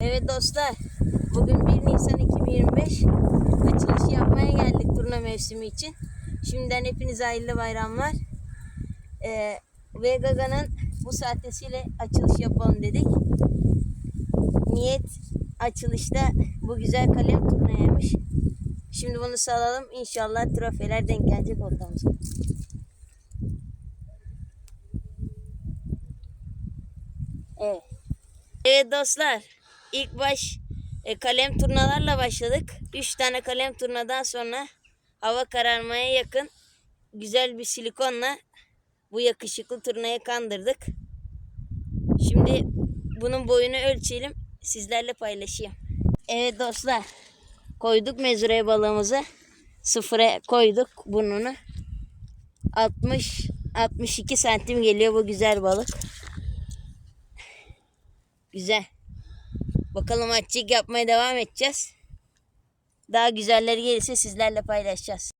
Evet dostlar, bugün 1 Nisan 2025 açılışı yapmaya geldik turna mevsimi için. Şimdiden hepinize hayırlı bayramlar. Ee, ve bu sahtesiyle açılış yapalım dedik. Niyet açılışta bu güzel kalem turnayaymış. Şimdi bunu salalım. İnşallah trofeler denk gelecek ortamıza. Evet. Evet dostlar. İlk baş e, kalem turnalarla başladık. 3 tane kalem turnadan sonra hava kararmaya yakın güzel bir silikonla bu yakışıklı turnayı kandırdık. Şimdi bunun boyunu ölçelim. Sizlerle paylaşayım. Evet dostlar. Koyduk mezuraya balığımızı. Sıfıra koyduk burnunu. 60 62 santim geliyor bu güzel balık. Güzel. Bakalım açık yapmaya devam edeceğiz. Daha güzelleri gelirse sizlerle paylaşacağız.